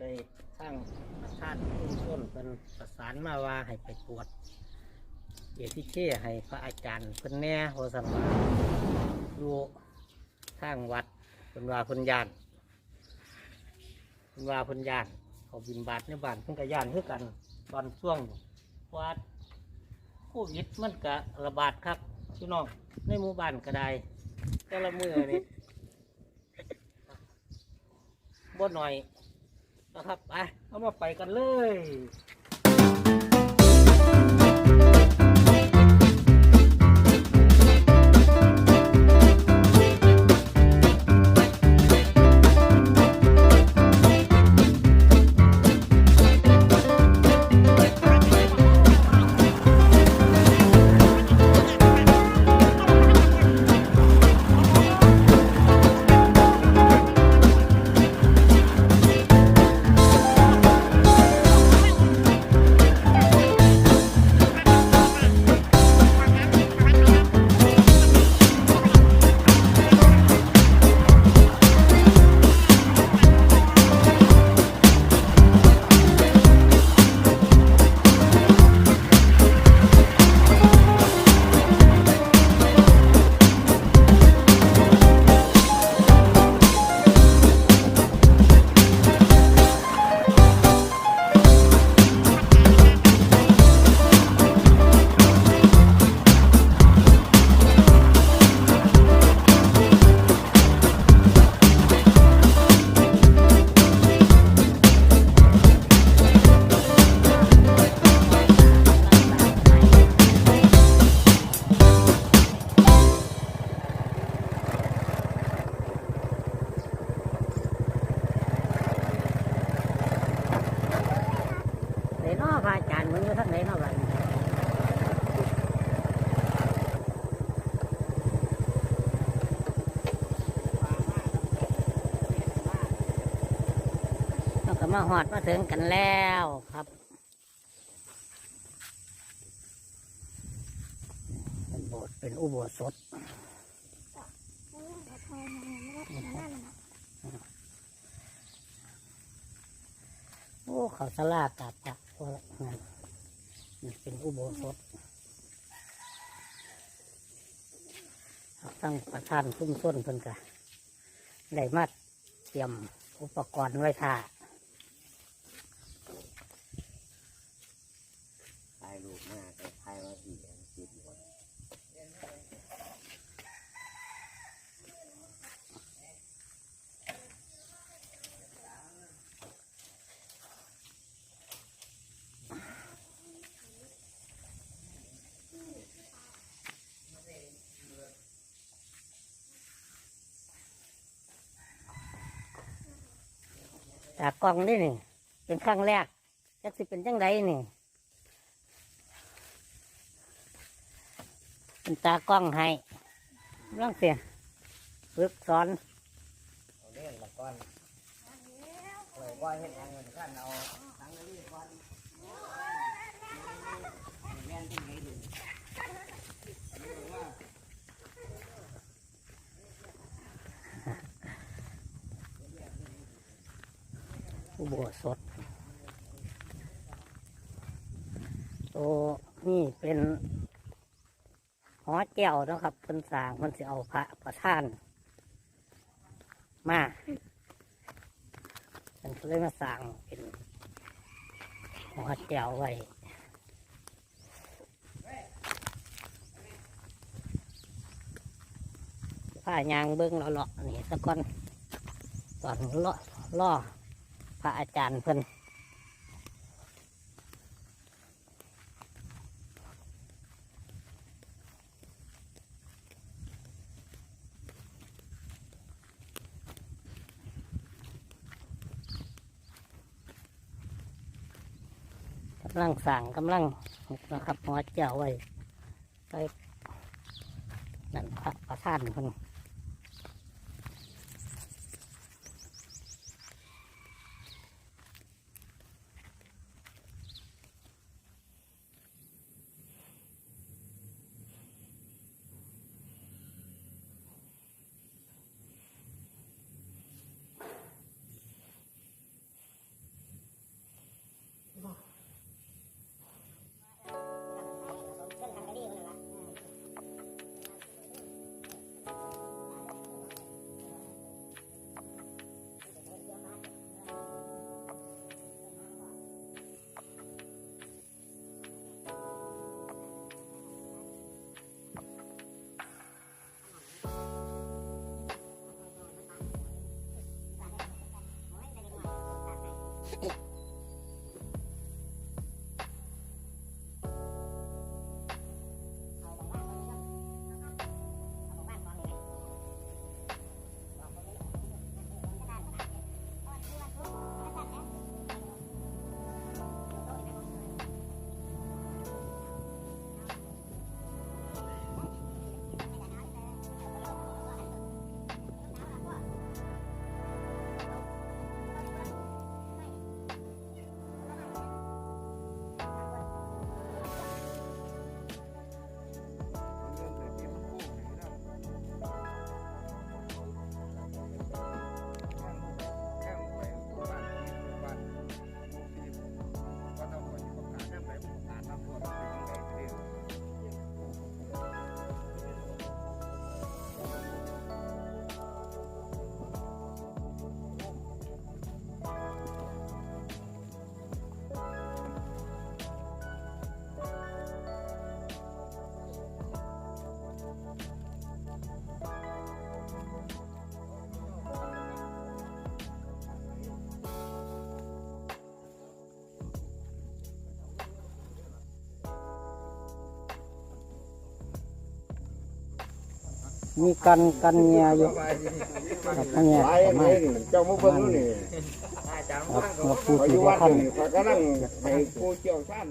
ได้สร้างประธานชุมชนเป็นประสานมาว่าให้ไปตรวจเอทีเคให้พระอาจารย์เพิ่นแหน่โหสันว่าอยู่ทางวัดเพิ่นว่าเพิ่นยานเพิ่นว่าเพิ่นยานเขาบินบาทในบ้านเพิ่นก็ยานคือกันตอนช่วงวัดโควิดมันก็ระบาดครับพี่น้องในหมู่บ้านก็ได้แต่ละมือนี่บ่หน่อย นะครับไปเรามาไปกันเลย หอดมาถึงกันแล้วครับเป็นโบสถ์เป็นอุโบสถโอ้เขาสลากาบจับพวกนั้นเป็นอุโบสถตั้งประธานซุ้มส้นเพิ่นกะได้มาเตรียมอุปกรณ์ไว้ท่า ถ่ายรูปมาแต่ถ่ายมาสี่อันติดหมด จากกล้องนี่นี่เป็นครั้งแรกจักสิเป็นจังไรนี่เป็นตากล้องให้ร่องเสียฝึกสอนเอาเล่นละก้อนปล่อยว่าเห็นยันเงินขั้นเอาทั้งนี้ก่อนแม่นที่ไหนดู อุโบสถโอ้นี่เป็นหอแก้วนะครับเพิ่นสร้างเพิ่นสิเอาพระประธาน มาเพิ่นก็เลยมาสร้างเป็นหอแก้วไว้ผ้ายางเบิ้งเลาะๆนี่สะก่อนตอนเลาะล่อ ระอาจารย์เพิ่นกำลังสั่งกำลังนะครับหัวเจ้าไว้ไปนั่นพระประธานเพิ่น Oh. มีกันกันเงียอยู่กับกันเงียประมาณเจ้ามุกเพิ่งนี่ครับมาพูดถึงขั้น ไปกูเจียวชั้น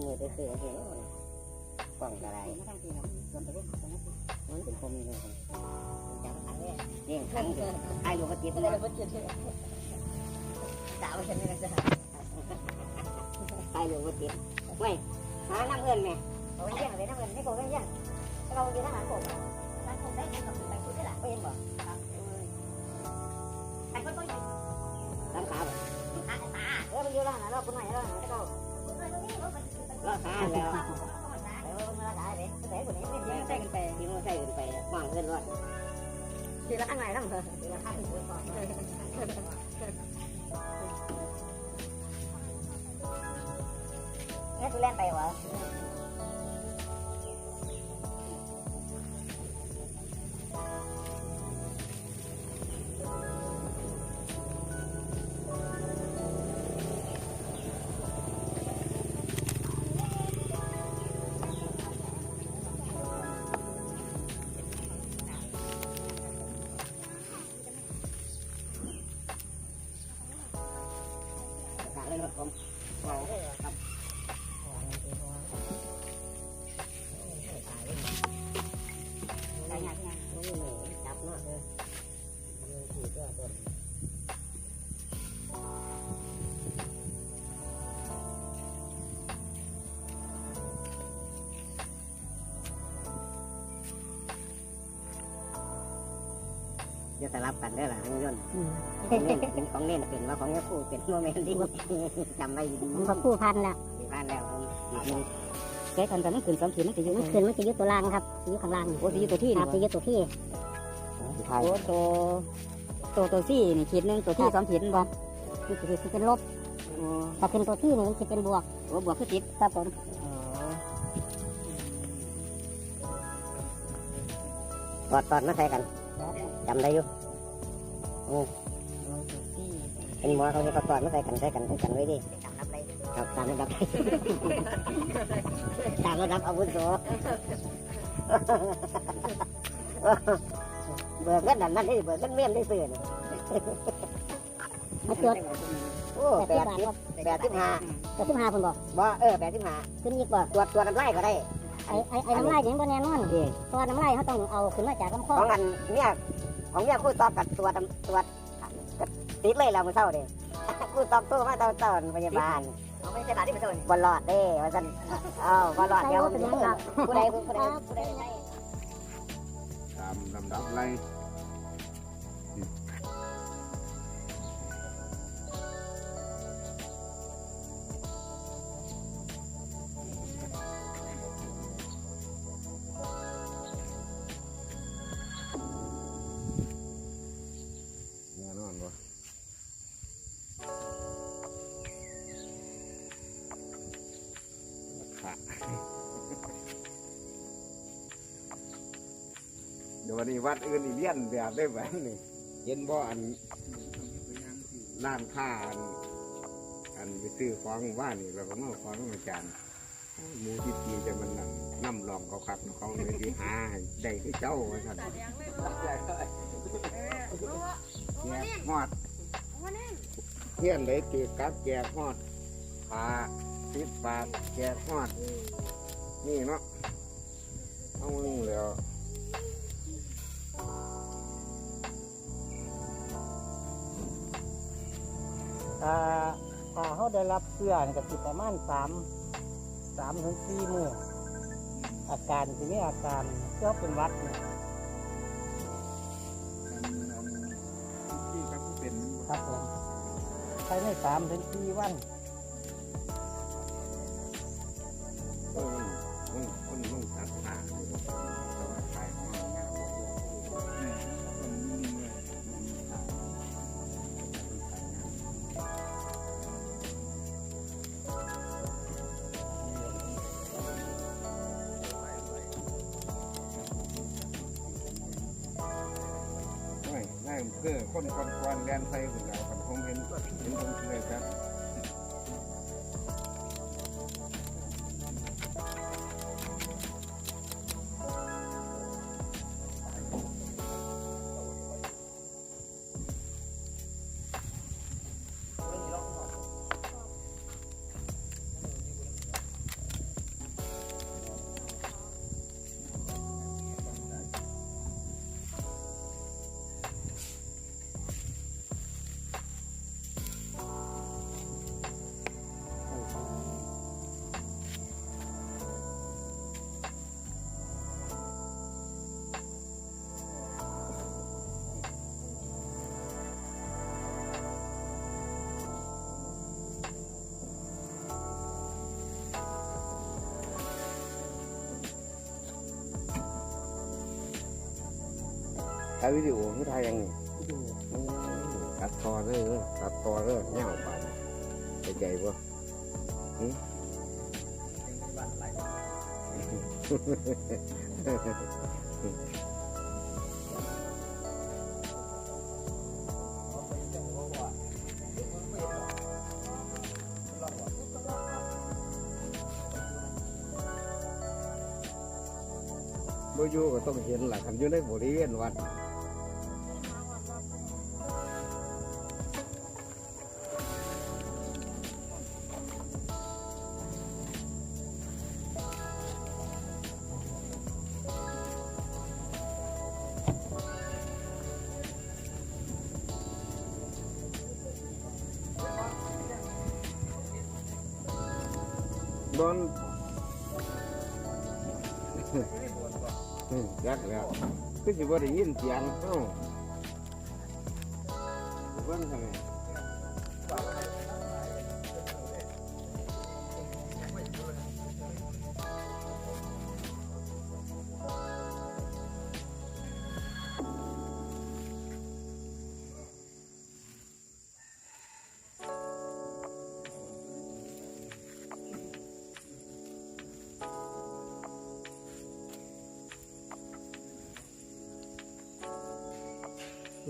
con người tôi xưa ở kia rồi còn cả này muốn cũng không như này. Riêng thắng ai luôn có chip tạo cho nên là ai luôn có chip mày hả năm gần mày. Cổ cái gì năm gần cái cổ cái gì cái con kia nó hả cổ bạn không đấy không bỏ bạn có có gì? Làm sao vậy? À à. Cái bây là nó cũng này ราคาแล้วเออมาหลายเต่คนนี้ไม่ดีใส่กันไปที่มันใส่นไปวางเงินไว้ทีละข้างไหนนั่งเถอะทีละข้างเถอะ สลับกันได้หรอทั้งยนต์อืมของเล่นเป็นของเล่นเป็นว่าของยาคู่เป็นโมเมนต์ที่จำไว้ดีมันก็คู่พันละที่บ้านแล้วอีกนึงเก๊กันแต่มันขึ้นสองขีดมันจะอยู่มันขึ้นมันจะอยึดตัวล่างครับสิอยึดข้างล่างโอ้ที่อยู่ตัวที่ครับนี่จะยึดตัวที่โอ้ตัวตัวตัวซี่นี่ขีดหนึงตัวที่สองขีดบ่ที่จะเป็นลบโอ้ถ้าขึ้นตัวที่นี่มันจะเป็นบวกโหบวกคือติดครับผมตอดตอดมาใส่กัน จำได้อยู่เป็นหมอเขาจะตอดมาใส่กันใส่กันใส่กันไว้ดิครับตามระดับตามระดับอาวุโสเบิกเงินนั่นนั่นนี่เบิกเงินเมี่ยมได้ซื้อนี่มาตรวจโอ้แปแปดดสิสิบบแปดสิบห้าแต่สิบห้าคนบอกบ่เออแปดสิบห้าขึ้นอีกบ่ตรวจตรวจน้ำลายก็ได้ไอ้ไอ้ไอ้น้ำลายยังบ่แน่นอนนี่เพราะว่าน้ำลายเขาต้องเอาขึ้นมาจากลำคอของอันเนี่ย ของเนี่ยคู่ตอบกับตรวจตรวจก็ติดเลยเราเมื่อเช้าเด้คู่ตอบตู้มาตอนตอนพยาบาลเขาไม่ใช่บาทที่เป็นต้นบอลลอดเด้ว่าซั่นเอ้าบอลลอดเดี๋ยวเป็นยังครับผู้ใดผู้ใดผู้ใดตามลำดับไล่ะ เดี๋ยววันนี้วัดอื่นอีเลียนแบบได้แบบนี้เห็นบ่อันร้านค้าอันอันไปซื้อของว่านี่เราก็มาของอาจารย์หมูที่ตีจะมันนั่นน้ำลองเขาคักเขาเลยที่หาให้ได้ที่เจ้าว่าสั่นแจกฮอดเฮียนเลยตีกับแจกฮอดปลา ติดปากแจกฮอด นี่เนาะเอามึงแล้วถ้าถ้าเขาได้รับเสื้อนี่ก็สิประมาณสามสามถึงสี่มื้ออาการทีนี้อาการเจ้าเป็นหวัดนี่ที่ครับผู้เป็นครับผมภายในสามถึงสี่วัน เพื่อคนก่อนก่อนแดนไทยของเราคนคงเห็นเห็นคงเลยครับ วิดีโอคือถ่ายยังไงตัดต่อเลยเด้อตัดต่อเลยเงาไปใจใจบ่หึบ่อยู่ก็ต้องเห็นหล่ะคันอยู่ในบริเวณวัด ตอนยักแล้คือสิบ่ได้ยินเสียงเอ้าเบิ่ทำไม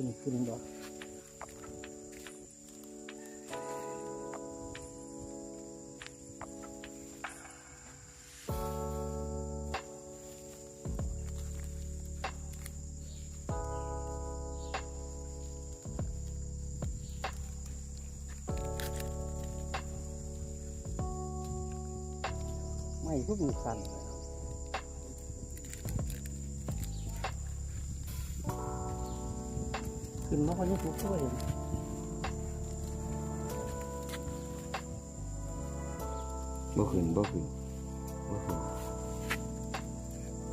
ึ้นขึ้นบ่ไม่ทุกมีสันเลย ครับขึ้นมาคนนี้ทุกด้วยบ่ขึ้นบ่ขึ้นบ่ขึ้น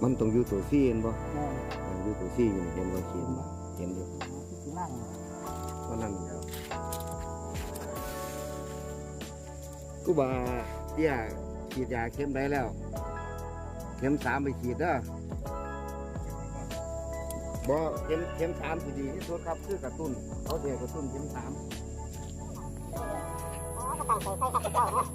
มันต้องอยู่ตัวซี่เห็นบ่แม่มันอยู่ตัวซี่อยู่นี่เห็นบ่เขียนบ่เห็นอยู่ที่นั่งเพราะนั่นแล้วกูบ่าเตี้ยฉีดยาเข็มได้แล้ว เข็มสามไปฉีดเด้อ บ่เข็มเข็มสามสิดีที่สุดครับคือกระตุ้นเขาเสียกระตุ้นเข็มสามอ๋อกระตั้งใส่ข้าพเจ้านาะ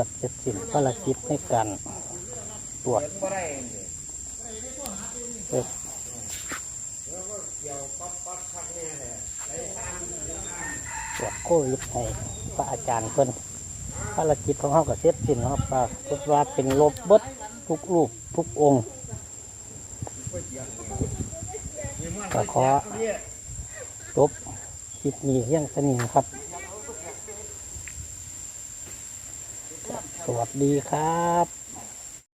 ก็จะสิ้นภารกิจในการตรวจเอ็กตรวจโควิดให้พระอาจารย์เพิ่นภารกิจของเขาก็เสร็จสิ้นแล้วครับปรากฏว่าเป็นลบเบิดทุกรูปทุกองค์ก็ขอจบคลิปนี้เพียงเท่านี้นะครับ สวัส ดีครับ